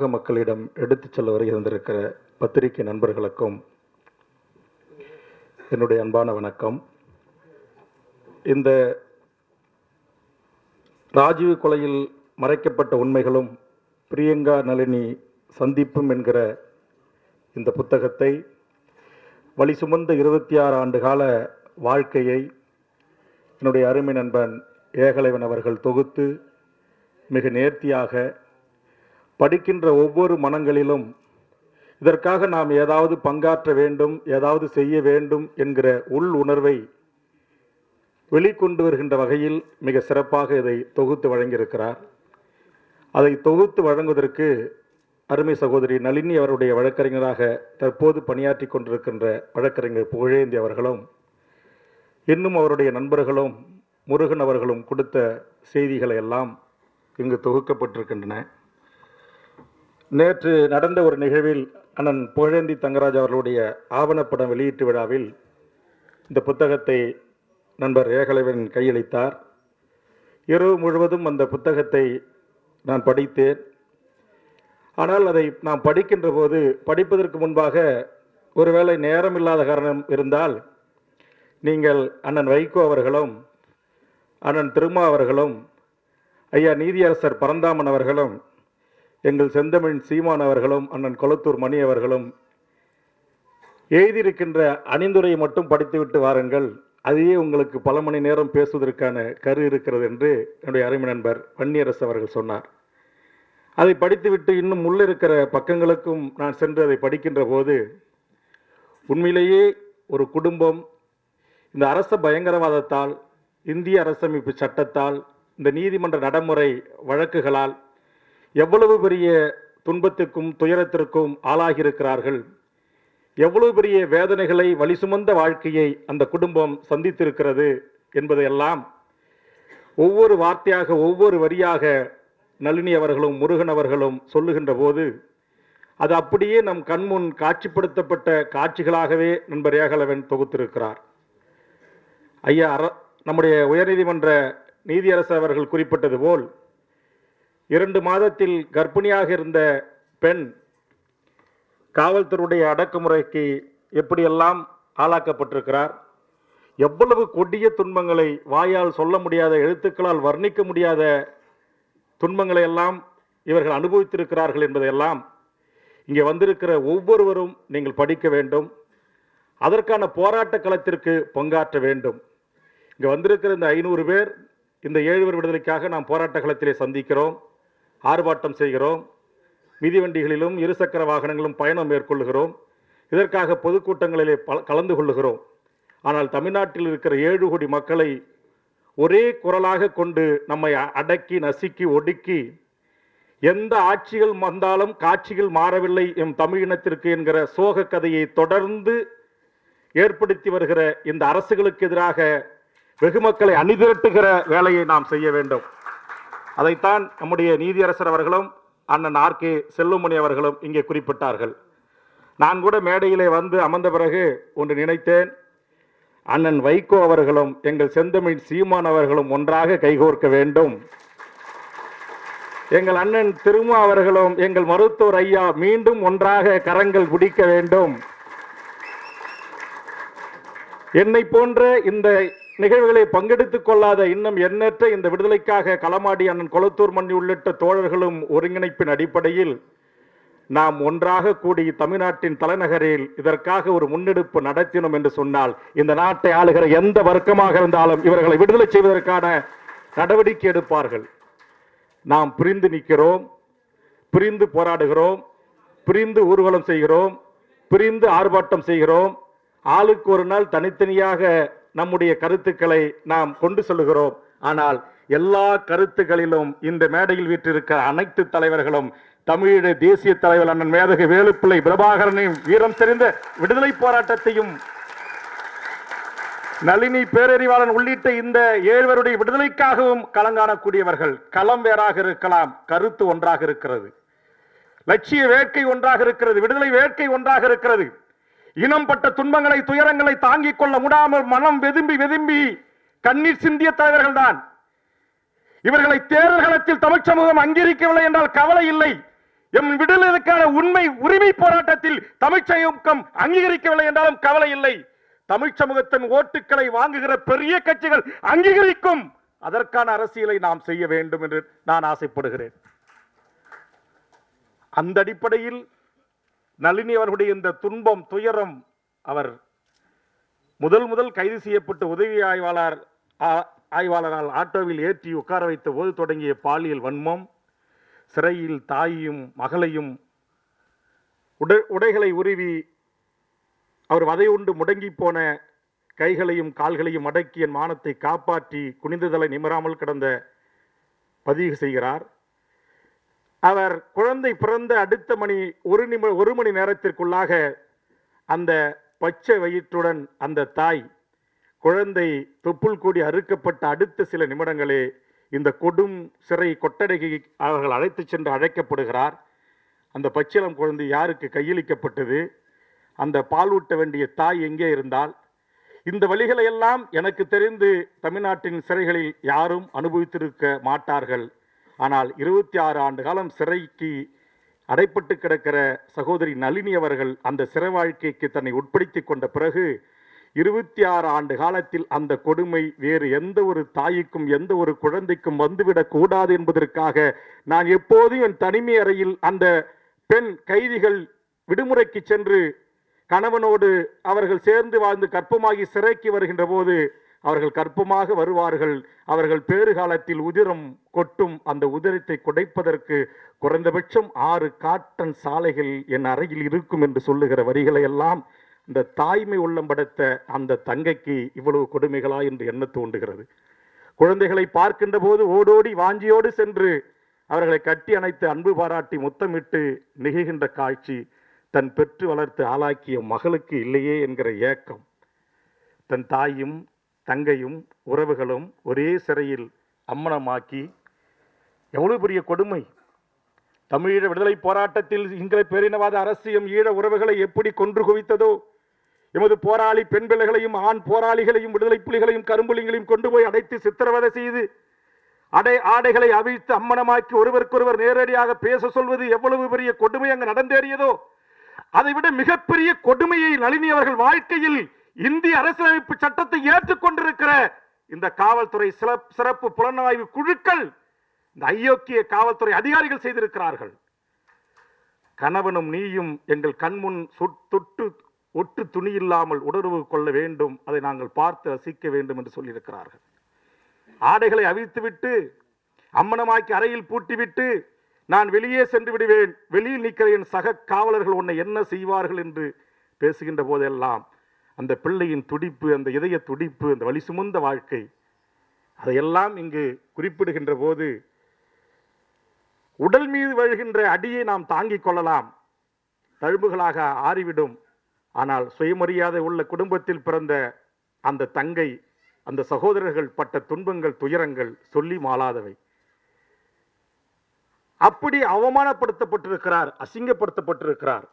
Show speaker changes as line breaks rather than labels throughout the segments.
உலக மக்களிடம் எடுத்துச் செல்ல வருகின்றிருக்கிற பத்திரிகை நண்பர்களுக்கும் என்னுடைய அன்பான வணக்கம். இந்த ராஜீவ் கொலையில் மறைக்கப்பட்ட உண்மைகளும் பிரியங்கா நளினி சந்திப்பும் என்கிற இந்த புத்தகத்தை வழி சுமந்த இருபத்தி ஆறு ஆண்டு கால வாழ்க்கையை என்னுடைய அருமை நண்பன் ஏகலைவன் அவர்கள் தொகுத்து மிக நேர்த்தியாக படிக்கின்ற ஒவ்வொரு மனங்களிலும் இதற்காக நாம் ஏதாவது பங்காற்ற வேண்டும் ஏதாவது செய்ய வேண்டும் என்கிற உள் உணர்வை வெளிக்கொண்டு வருகின்ற வகையில் மிக சிறப்பாக இதை தொகுத்து வழங்கியிருக்கிறார். அதை தொகுத்து வழங்குவதற்கு அருமை சகோதரி நளினி அவருடைய வழக்கறிஞராக தற்போது பணியாற்றி கொண்டிருக்கின்ற வழக்கறிஞர் புகழேந்தி அவர்களும் இன்னும் அவருடைய நண்பர்களும் முருகன் அவர்களும் கொடுத்த செய்திகளை எல்லாம் இங்கு தொகுக்கப்பட்டிருக்கின்றன. நேற்று நடந்த ஒரு நிகழ்வில் அண்ணன் புகழேந்தி தங்கராஜ் அவர்களுடைய ஆவணப்படம் வெளியீட்டு விழாவில் இந்த புத்தகத்தை நண்பர் ஏகலைவன் கையளித்தார். இரவு முழுவதும் அந்த புத்தகத்தை நான் படித்தேன். ஆனால் அதை நாம் படிக்கின்ற போது படிப்பதற்கு முன்பாக ஒருவேளை நேரம் இல்லாத காரணம் இருந்தால் நீங்கள் அண்ணன் வைகோ அவர்களும் அண்ணன் திருமா அவர்களும் ஐயா நீதியரசர் பரந்தாமன் அவர்களும் எங்கள் செந்தமிழ் சீமான் அவர்களும் அண்ணன் கொளத்தூர் மணி அவர்களும் எழுதியிருக்கின்ற அணிந்துரையை மட்டும் படித்துவிட்டு வாருங்கள். அதையே உங்களுக்கு பல மணி நேரம் பேசுவதற்கான கரு இருக்கிறது என்று என்னுடைய அருமை நண்பர் வன்னியரசு அவர்கள் சொன்னார். அதை படித்துவிட்டு இன்னும் உள்ளே இருக்கிற பக்கங்களுக்கும் நான் சென்று அதை படிக்கின்ற போது உண்மையிலேயே ஒரு குடும்பம் இந்த அரச பயங்கரவாதத்தால் இந்திய அரசமைப்பு சட்டத்தால் இந்த நீதிமன்ற நடைமுறை வழக்குகளால் எவ்வளவு பெரிய துன்பத்திற்கும் துயரத்திற்கும் ஆளாகியிருக்கிறார்கள்? எவ்வளவு பெரிய வேதனைகளை வழி சுமந்த வாழ்க்கையை அந்த குடும்பம் சந்தித்திருக்கிறது என்பதையெல்லாம் ஒவ்வொரு வார்த்தையாக ஒவ்வொரு வரியாக நளினி அவர்களும் முருகன் அவர்களும் சொல்லுகின்ற போது அது அப்படியே நம் கண்முன் காட்சிப்படுத்தப்பட்ட காட்சிகளாகவே நண்பர் ஏகலவன் தொகுத்திருக்கிறார். ஐயா அர நம்முடைய உயர்நீதிமன்ற நீதியரசு அவர்கள் குறிப்பிட்டது போல் இரண்டு மாதத்தில் கர்ப்பிணியாக இருந்த பெண் காவல்துறையுடைய அடக்குமுறைக்கு எப்படியெல்லாம் ஆளாக்கப்பட்டிருக்கிறார்? எவ்வளவு கொடிய துன்பங்களை வாயால் சொல்ல முடியாத எழுத்துக்களால் வர்ணிக்க முடியாத துன்பங்களை எல்லாம் இவர்கள் அனுபவித்திருக்கிறார்கள் என்பதையெல்லாம் இங்கே வந்திருக்கிற ஒவ்வொருவரும் நீங்கள் படிக்க வேண்டும். அதற்கான போராட்ட களத்திற்கு பங்காற்ற வேண்டும். இங்கே வந்திருக்கிற இந்த ஐநூறு பேர் இந்த ஏழுவர் விடுதலைக்காக நாம் போராட்ட களத்திலே சந்திக்கிறோம். ஆர்ப்பாட்டம் செய்கிறோம். மிதிவண்டிகளிலும் இருசக்கர வாகனங்களும் பயணம் மேற்கொள்கிறோம் இதற்காக பொதுக்கூட்டங்களிலே பல கலந்து கொள்ளுகிறோம். ஆனால் தமிழ்நாட்டில் இருக்கிற ஏழு கோடி மக்களை ஒரே குரலாக கொண்டு நம்மை அடக்கி நசுக்கி ஒடுக்கி எந்த ஆட்சிகள் வந்தாலும் காட்சிகள் மாறவில்லை எம் தமிழினத்திற்கு என்கிற சோக கதையை தொடர்ந்து ஏற்படுத்தி வருகிற இந்த அரசுகளுக்கு எதிராக வெகுமக்களை அணிதிரட்டுகிற வேலையை நாம் செய்ய வேண்டும். அதைத்தான் நம்முடைய நீதியரசர் அவர்களும் அண்ணன் ஆர் கே செல்லுமணி அவர்களும் இங்கே குறிப்பிட்டார்கள். நான் கூட மேடையிலே வந்து அமர்ந்த பிறகு ஒன்று நினைத்தேன். அண்ணன் வைகோ அவர்களும் எங்கள் செந்தமிழ் சீமான் அவர்களும் ஒன்றாக கைகோர்க்க வேண்டும். எங்கள் அண்ணன் திருமா அவர்களும் எங்கள் மருத்துவர் ஐயா மீண்டும் ஒன்றாக கரங்கள் பிடிக்க வேண்டும். என்னை போன்ற இந்த நிகழ்வுகளை பங்கெடுத்துக் கொள்ளாத இன்னும் எண்ணற்ற இந்த விடுதலைக்காக களமாடி அண்ணன் கொளத்தூர் மண்ணி உள்ளிட்ட தோழர்களும் ஒருங்கிணைப்பின் அடிப்படையில் நாம் ஒன்றாக கூடி தமிழ்நாட்டின் தலைநகரில் இதற்காக ஒரு முன்னெடுப்பு நடத்தினோம் என்று சொன்னால் இந்த நாட்டை ஆளுகிற எந்த வர்க்கமாக இருந்தாலும் இவர்களை விடுதலை செய்வதற்கான நடவடிக்கை எடுப்பார்கள். நாம் பிரிந்து நிற்கிறோம் பிரிந்து போராடுகிறோம் பிரிந்து ஊர்வலம் செய்கிறோம் பிரிந்து ஆர்ப்பாட்டம் செய்கிறோம். ஆளுக்கு ஒரு நாள் தனித்தனியாக நம்முடைய கருத்துக்களை நாம் கொண்டு செல்லுகிறோம். ஆனால் எல்லா கருத்துக்களிலும் இந்த மேடையில் வீற்றிருக்கிற அனைத்து தலைவர்களும் தமிழீழ தேசிய தலைவர் அண்ணன் மேதகு வேலுப்பிள்ளை பிரபாகரனையும் வீரம் தெரிந்த விடுதலை போராட்டத்தையும் நளினி பேரறிவாளன் உள்ளிட்ட இந்த ஏழ்வருடைய விடுதலைக்காகவும் களங்காணக்கூடியவர்கள் களம் வேறாக இருக்கலாம் கருத்து ஒன்றாக இருக்கிறது. லட்சிய வேட்கை ஒன்றாக இருக்கிறது விடுதலை வேட்கை ஒன்றாக இருக்கிறது. இனம் பட்ட துன்பங்களை துயரங்களை தாங்கிக் கொள்ள முடாமல் மனம் வெதும்பி வெதும்பி கண்ணீர் சிந்திய தலைவர்கள் தான் இவர்களை தேர்தல் களத்தில் தமிழ் சமூகம் அங்கீகரிக்கவில்லை என்றால் கவலை இல்லை. எம் விடுதலுக்கான உண்மை உரிமை போராட்டத்தில் தமிழ்ச் சமூகம் அங்கீகரிக்கவில்லை என்றாலும் கவலை இல்லை. தமிழ் சமூகத்தின் ஓட்டுக்களை வாங்குகிற பெரிய கட்சிகள் அங்கீகரிக்கும். அதற்கான அரசியலை நாம் செய்ய வேண்டும் என்று நான் ஆசைப்படுகிறேன். அந்த அடிப்படையில் நளினி அவர்களுடைய இந்த துன்பம் துயரம் அவர் முதல் முதல் கைது செய்யப்பட்டு உதவி ஆய்வாளர் ஆ- ஆய்வாளரால் ஆட்டோவில் ஏற்றி உட்கார வைத்த போது தொடங்கிய பாலியல் வன்மம் சிறையில் தாயையும் மகளையும் உடை உடைகளை உருவி அவர் வதை உண்டு முடங்கி போன கைகளையும் கால்களையும் அடக்கி என் மானத்தை காப்பாற்றி குனிந்துதலை நிமராமல் கிடந்த பதிவு செய்கிறார். அவர் குழந்தை பிறந்த அடுத்த மணி ஒரு நிமி ஒரு மணி நேரத்திற்குள்ளாக அந்த பச்சை வயிற்றுடன் அந்த தாய் குழந்தை தொப்புள் கூடி அறுக்கப்பட்ட அடுத்த சில நிமிடங்களே இந்த கொடும் சிறை கொட்டடைக்கு அவர்கள் அழைத்துச் சென்று அழைக்கப்படுகிறார். அந்த பச்சிளம் குழந்தை யாருக்கு கையளிக்கப்பட்டது? அந்த பாலூட்ட வேண்டிய தாய் எங்கே இருந்தால் இந்த வழிகளை எல்லாம் எனக்கு தெரிந்து தமிழ்நாட்டின் சிறைகளில் யாரும் அனுபவித்திருக்க மாட்டார்கள். ஆனால் இருபத்தி ஆறு ஆண்டு காலம் சிறைக்கு அடைப்பட்டு கிடக்கிற சகோதரி நளினி அவர்கள் அந்த சிறை வாழ்க்கைக்கு தன்னை உட்படுத்தி கொண்ட பிறகு இருபத்தி ஆறு ஆண்டு காலத்தில் அந்த கொடுமை வேறு எந்த ஒரு தாய்க்கும் எந்த ஒரு குழந்தைக்கும் வந்துவிடக் கூடாது என்பதற்காக நான் எப்போதும் என் தனிமை அறையில் அந்த பெண் கைதிகள் விடுமுறைக்கு சென்று கணவனோடு அவர்கள் சேர்ந்து வாழ்ந்து கற்பமாகி சிறைக்கு வருகின்ற போது அவர்கள் கற்பமாக வருவார்கள். அவர்கள் பேறு காலத்தில் உதிரம் கொட்டும் அந்த உதிரத்தை குடைப்பதற்கு குறைந்தபட்சம் ஆறு காட்டன் சாலைகள் என் அறையில் இருக்கும் என்று சொல்லுகிற வரிகளை எல்லாம் இந்த தாய்மை உள்ளம் படைத்த அந்த தங்கைக்கு இவ்வளவு கொடுமைகளா என்று எண்ண தோன்றுகிறது. குழந்தைகளை பார்க்கின்ற போது ஓடோடி வாஞ்சியோடு சென்று அவர்களை கட்டி அணைத்து அன்பு பாராட்டி முத்தமிட்டு நிகழ்கின்ற காட்சி தன் பெற்று வளர்த்து ஆளாக்கிய மகளுக்கு இல்லையே என்கிற ஏக்கம். தன் தாயும் தங்கையும் உறவுகளும் ஒரே சிறையில் அம்மனமாக்கி எவ்வளவு பெரிய கொடுமை. தமிழீழ விடுதலை போராட்டத்தில் சிங்கள பேரினவாத அரசியம் ஈழ உறவுகளை எப்படி கொன்று குவித்ததோ எமது போராளி பெண் பிள்ளைகளையும் ஆண் போராளிகளையும் விடுதலை புலிகளையும் கரும்புலிகளையும் கொண்டு போய் அடைத்து சித்திரவதை செய்து அடை ஆடைகளை அவிழ்த்து அம்மனமாக்கி ஒருவருக்கொருவர் நேரடியாக பேச சொல்வது எவ்வளவு பெரிய கொடுமை அங்கு நடந்தேறியதோ அதைவிட மிகப்பெரிய கொடுமையை நளினி அவர்கள் வாழ்க்கையில் இந்திய அரசியலமைப்பு சட்டத்தை ஏற்றுக்கொண்டிருக்கிற இந்த காவல்துறை சிறப்- சிறப்பு புலனாய்வு குழுக்கள் இந்த ஐயோக்கிய காவல்துறை அதிகாரிகள் செய்திருக்கிறார்கள். கணவனும் நீயும் எங்கள் கண்முன் தொட்டு ஒட்டு துணி இல்லாமல் உணர்வு கொள்ள வேண்டும். அதை நாங்கள் பார்த்து ரசிக்க வேண்டும் என்று சொல்லியிருக்கிறார்கள். ஆடைகளை அவிழ்த்துவிட்டு அம்மனமாக்கி அறையில் பூட்டிவிட்டு நான் வெளியே சென்று விடுவேன். வெளியில் நிற்கிற என் சக காவலர்கள் உன்னை என்ன செய்வார்கள் என்று பேசுகின்ற போதெல்லாம் அந்த பிள்ளையின் துடிப்பு அந்த இதய துடிப்பு அந்த வலி சுமந்த வாழ்க்கை அதையெல்லாம் இங்கு குறிப்பிடுகின்ற போது உடல் மீது வழுகின்ற அடியை நாம் தாங்கிக் கொள்ளலாம். தழும்புகளாக ஆறிவிடும். ஆனால் சுயமரியாதை உள்ள குடும்பத்தில் பிறந்த அந்த தங்கை அந்த சகோதரர்கள் பட்ட துன்பங்கள் துயரங்கள் சொல்லி மாளாதவை. அப்படி அவமானப்படுத்தப்பட்டிருக்கிறார் அசிங்கப்படுத்தப்பட்டிருக்கிறார்.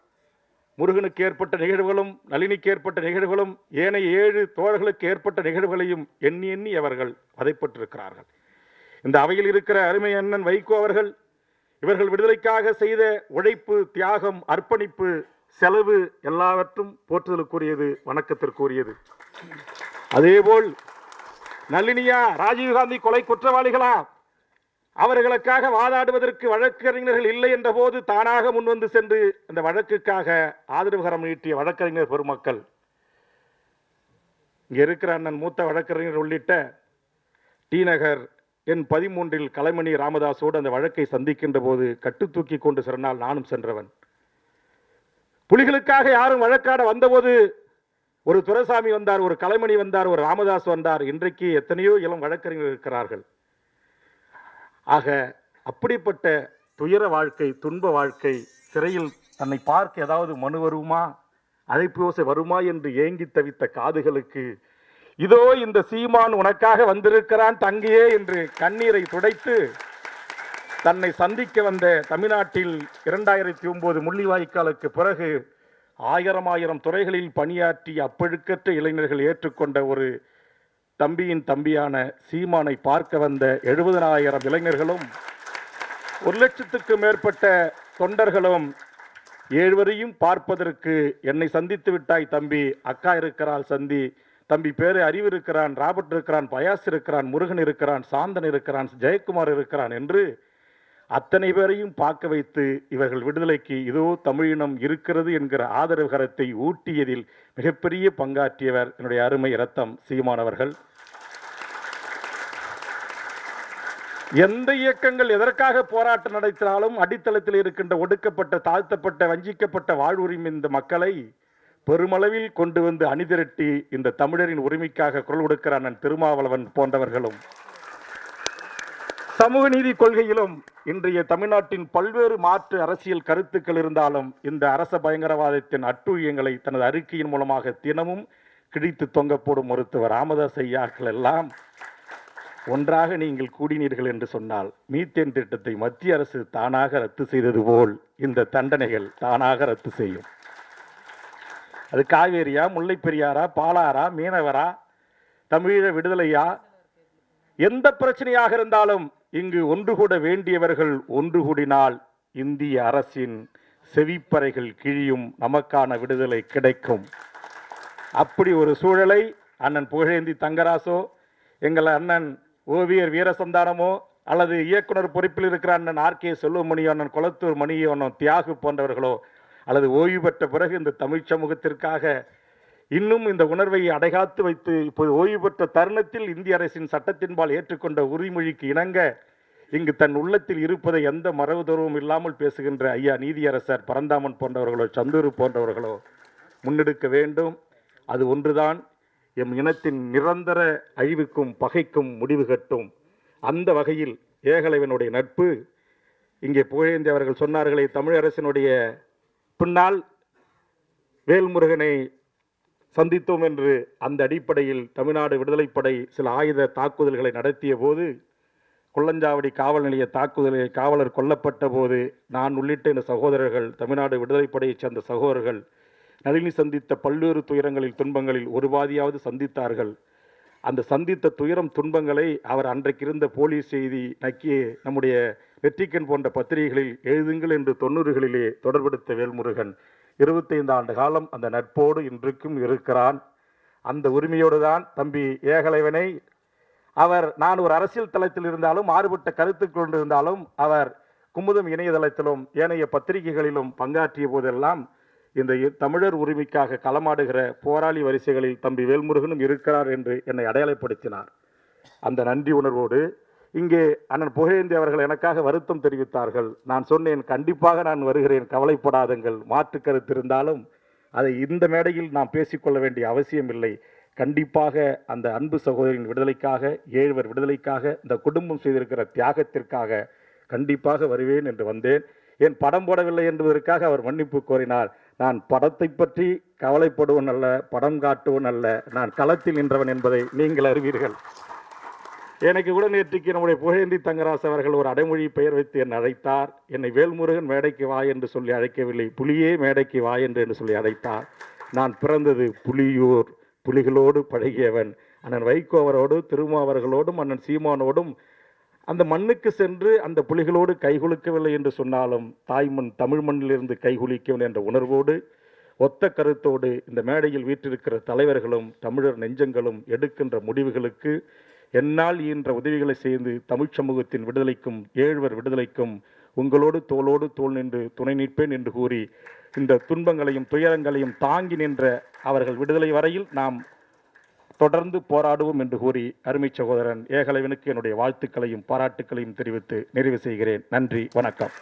முருகனுக்கு ஏற்பட்ட நிகழ்வுகளும் நளினிக்கு ஏற்பட்ட நிகழ்வுகளும் ஏனைய ஏழு தோழர்களுக்கு ஏற்பட்ட நிகழ்வுகளையும் எண்ணி எண்ணி அவர்கள் வதைப்பட்டிருக்கிறார்கள். இந்த அவையில் இருக்கிற அருமை அண்ணன் வைகோ அவர்கள் இவர்கள் விடுதலைக்காக செய்த உழைப்பு தியாகம் அர்ப்பணிப்பு செலவு எல்லாவற்றும் போற்றுதலுக்குரியது வணக்கத்திற்குரியது. அதேபோல் நளினியா ராஜீவ்காந்தி கொலை குற்றவாளிகளா? அவர்களுக்காக வாதாடுவதற்கு வழக்கறிஞர்கள் இல்லை என்ற போது தானாக முன்வந்து சென்று அந்த வழக்குக்காக ஆதரவுகரம் நீட்டிய வழக்கறிஞர் பெருமக்கள். இங்கே இருக்கிற அண்ணன் மூத்த வழக்கறிஞர் உள்ளிட்ட டி நகர் என் பதிமூன்றில் கலைமணி ராமதாசோடு அந்த வழக்கை சந்திக்கின்ற போது கட்டு தூக்கி கொண்டு சிறனால் நானும் சென்றவன். புலிகளுக்காக யாரும் வழக்காட வந்தபோது ஒரு துரைசாமி வந்தார் ஒரு கலைமணி வந்தார் ஒரு ராமதாஸ் வந்தார். இன்றைக்கு எத்தனையோ இளம் வழக்கறிஞர்கள் இருக்கிறார்கள். ஆக அப்படிப்பட்ட துயர வாழ்க்கை துன்ப வாழ்க்கை சிறையில் தன்னை பார்க்க ஏதாவது மனு வருமா? அழைப்பு யோசை வருமா என்று ஏங்கி தவித்த காதுகளுக்கு இதோ இந்த சீமான் உனக்காக வந்திருக்கிறான் தங்கையே என்று கண்ணீரை துடைத்து தன்னை சந்திக்க வந்த தமிழ்நாட்டில் இரண்டாயிரத்தி ஒன்பது முள்ளிவாய்க்காலுக்கு பிறகு ஆயிரம் ஆயிரம் துறைகளில் பணியாற்றி அப்பழுக்கற்ற இளைஞர்கள் ஏற்றுக்கொண்ட ஒரு தம்பியின் தம்பியான சீமானை பார்க்க வந்த எழுபதனாயிரம் இளைஞர்களும் ஒரு லட்சத்துக்கு மேற்பட்ட தொண்டர்களும் ஏழுவரையும் பார்ப்பதற்கு என்னை சந்தித்து விட்டாய் தம்பி. அக்கா இருக்கிறாள் சந்தி. தம்பி பேரு அறிவு இருக்கிறான் ராபர்ட் இருக்கிறான் பயாஸ் இருக்கிறான் முருகன் இருக்கிறான் சாந்தன் இருக்கிறான் ஜெயக்குமார் இருக்கிறான் என்று அத்தனை பேரையும் பார்க்க வைத்து இவர்கள் விடுதலைக்கு இதோ தமிழினம் இருக்கிறது என்கிற ஆதரவு கரத்தை ஊட்டியதில் மிகப்பெரிய பங்காற்றியவர் என்னுடைய அருமை ரத்தம் சீமானவர்கள் எந்த இயக்கங்கள் எதற்காக போராட்டம் நடத்தினாலும் அடித்தளத்தில் இருக்கின்ற ஒடுக்கப்பட்ட தாழ்த்தப்பட்ட வஞ்சிக்கப்பட்ட வாழ்வுரிமை இந்த மக்களை பெருமளவில் கொண்டு வந்து அணிதிரட்டி இந்த தமிழரின் உரிமைக்காக குரல் கொடுக்கிற அண்ணன் திருமாவளவன் போன்றவர்களும். சமூக நீதி கொள்கையிலும் இன்றைய தமிழ்நாட்டின் பல்வேறு மாற்று அரசியல் கருத்துக்கள் இருந்தாலும் இந்த அரச பயங்கரவாதத்தின் அட்டூழியங்களை தனது அறிக்கையின் மூலமாக தினமும் கிழித்து தொங்க போடும் மருத்துவர் ராமதாஸ் ஐயாக்கள் எல்லாம் ஒன்றாக நீங்கள் கூடினீர்கள் என்று சொன்னால் மீத்தேன் திட்டத்தை மத்திய அரசு தானாக ரத்து செய்தது போல் இந்த தண்டனைகள் தானாக ரத்து செய்யும். அது காவேரியா முல்லை பெரியாரா பாலாரா மீனவரா தமிழீழ விடுதலையா? எந்த பிரச்சனையாக இருந்தாலும் இங்கு ஒன்று கூட வேண்டியவர்கள் ஒன்று கூடினால் இந்திய அரசின் செவிப்பறைகள் கிழியும் நமக்கான விடுதலை கிடைக்கும். அப்படி ஒரு சூழலை அண்ணன் புகழேந்தி தங்கராசோ எங்கள் அண்ணன் ஓவியர் வீரசந்தானமோ அல்லது இயக்குனர் பொறுப்பில் இருக்கிற அண்ணன் ஆர் கே செல்வமணி அண்ணன் குளத்தூர் மணி அண்ணன் தியாகு போன்றவர்களோ அல்லது ஓய்வு பெற்ற பிறகு இந்த தமிழ் சமூகத்திற்காக இன்னும் இந்த உணர்வை அடைகாத்து வைத்து இப்போது ஓய்வு பெற்ற தருணத்தில் இந்திய அரசின் சட்டத்தின்பால் ஏற்றுக்கொண்ட உரிமொழிக்கு இணங்க இங்கு தன் உள்ளத்தில் இருப்பதை எந்த மரபுதர்வும் இல்லாமல் பேசுகின்ற ஐயா நீதியரசர் பரந்தாமன் போன்றவர்களோ சந்தூர் போன்றவர்களோ முன்னெடுக்க வேண்டும். அது ஒன்றுதான். எம் இனத்தின் நிரந்தர அழிவுக்கும் பகைக்கும் முடிவு கட்டும். அந்த வகையில் ஏகலைவனுடைய நட்பு இங்கே புகழேந்தி அவர்கள் சொன்னார்களே தமிழ் அரசினுடைய பின்னால் வேல்முருகனை சந்தித்தோம் என்று அந்த அடிப்படையில் தமிழ்நாடு விடுதலைப்படை சில ஆயுத தாக்குதல்களை நடத்திய போது குள்ளஞ்சாவடி காவல் நிலைய தாக்குதலில் காவலர் கொல்லப்பட்ட போது நான் உள்ளிட்ட இந்த சகோதரர்கள் தமிழ்நாடு விடுதலைப்படையைச் சேர்ந்த சகோதரர்கள் நளினி சந்தித்த பல்வேறு துயரங்களில் துன்பங்களில் ஒரு பாதியாவது சந்தித்தார்கள். அந்த சந்தித்த துயரம் துன்பங்களை அவர் அன்றைக்கு இருந்த போலீஸ் செய்தி நக்கி நம்முடைய வெற்றிக்கன் போன்ற பத்திரிகைகளில் எழுதுங்கள் என்று தொண்ணூறுகளிலே தொடர்பெடுத்த வேல்முருகன் இருபத்தைந்து ஆண்டு காலம் அந்த நட்போடு இன்றைக்கும் இருக்கிறான். அந்த உரிமையோடு தான் தம்பி ஏகலைவனை அவர் நான் ஒரு அரசியல் தளத்தில் இருந்தாலும் மாறுபட்ட கருத்து கொண்டிருந்தாலும் அவர் குமுதம் இணையதளத்திலும் ஏனைய பத்திரிகைகளிலும் பங்காற்றிய போதெல்லாம் இந்த தமிழர் உரிமைக்காக களமாடுகிற போராளி வரிசைகளில் தம்பி வேல்முருகனும் இருக்கிறார் என்று என்னை அடையாளப்படுத்தினார். அந்த நன்றி உணர்வோடு இங்கே அண்ணன் புகழேந்தி அவர்கள் எனக்காக வருத்தம் தெரிவித்தார்கள். நான் சொன்னேன் கண்டிப்பாக நான் வருகிறேன் கவலைப்படாதங்கள் மாற்று கருத்து இருந்தாலும் அதை இந்த மேடையில் நாம் பேசிக்கொள்ள வேண்டிய அவசியம் இல்லை. கண்டிப்பாக அந்த அன்பு சகோதரின் விடுதலைக்காக ஏழ்வர் விடுதலைக்காக இந்த குடும்பம் செய்திருக்கிற தியாகத்திற்காக கண்டிப்பாக வருவேன் என்று வந்தேன். என் படம் போடவில்லை என்பதற்காக அவர் மன்னிப்பு கோரினார். நான் படத்தை பற்றி கவலைப்படுவன் அல்ல படம் காட்டுவன் அல்ல. நான் களத்தில் நின்றவன் என்பதை நீங்கள் அறிவீர்கள். எனக்கு கூட நேற்றுக்கு நம்முடைய புகழேந்தி தங்கராஸ் அவர்கள் ஒரு அடைமொழி பெயர் வைத்து என்னை அழைத்தார். என்னை வேல்முருகன் மேடைக்கு வா என்று சொல்லி அழைக்கவில்லை புலியே மேடைக்கு வா என்று என்று சொல்லி அழைத்தார். நான் பிறந்தது புலியூர் புலிகளோடு பழகியவன். அண்ணன் வைகோ அவரோடு திருமாவர்களோடும் அண்ணன் சீமானோடும் அந்த மண்ணுக்கு சென்று அந்த புலிகளோடு கைகுலுக்கவில்லை என்று சொன்னாலும் தாய்மண் தமிழ் மண்ணிலிருந்து கைகுலிக்கவன் என்ற உணர்வோடு ஒத்த கருத்தோடு இந்த மேடையில் வீற்றிருக்கிற தலைவர்களும் தமிழர் நெஞ்சங்களும் எடுக்கின்ற முடிவுகளுக்கு என்னால் ஈன்ற உதவிகளை செய்து தமிழ் சமூகத்தின் விடுதலைக்கும் ஏழ்வர் விடுதலைக்கும் உங்களோடு தோளோடு தோல் நின்று துணை நிற்பேன் என்று கூறி இந்த துன்பங்களையும் துயரங்களையும் தாங்கி நின்ற அவர்கள் விடுதலை வரையில் நாம் தொடர்ந்து போராடுவோம் என்று கூறி அருமை சகோதரன் ஏகலைவனுக்கு என்னுடைய வாழ்த்துக்களையும் பாராட்டுக்களையும் தெரிவித்து நிறைவு செய்கிறேன். நன்றி வணக்கம்.